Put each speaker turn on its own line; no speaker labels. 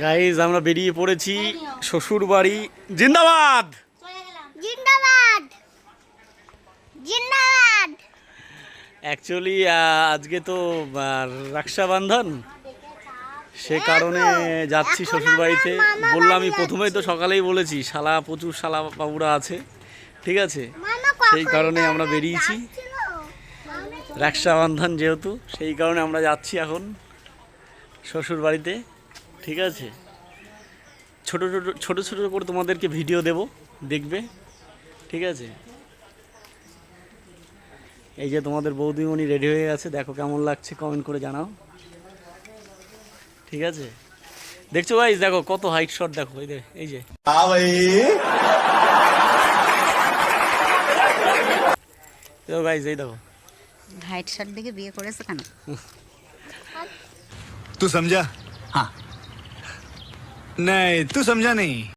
Guys আমরা বেরিয়ে পড়েছি শ্বশুর বাড়ি জিন্দাবাদ!
জিন্দাবাদ! জিন্দাবাদ
অ্যাকচুয়ালি আজকে তো রক্ষাবন্ধন সে কারণে যাচ্ছি শ্বশুর বাড়িতে বললাম আমি প্রথমেই তো সকালেই বলেছি শালা প্রচুর শালা বাবুরা আছে। ঠিক আছে? সেই কারণে আমরা বেরিয়েছি। রক্ষাবন্ধন যেহেতু সেই কারণে আমরা যাচ্ছি এখন শ্বশুর বাড়িতে ঠিক আছে? ছোট ছোট ছোট ছোট করে তোমাদেরকে ভিডিও দেব দেখবে? ঠিক আছে? এই যে তোমাদের বৌদিমণি রেডি হয়ে গেছে দেখো কেমন লাগছে কমেন্ট করে জানাও। ঠিক আছে? দেখছ ভাই দেখো কত হাইট শট দেখো এই যে এই যে। এই দেখো।
হাইট শট দেখে বিয়ে করেছে কেন?
তুই সমঝা? হ্যাঁ। नहीं तू समझा नहीं।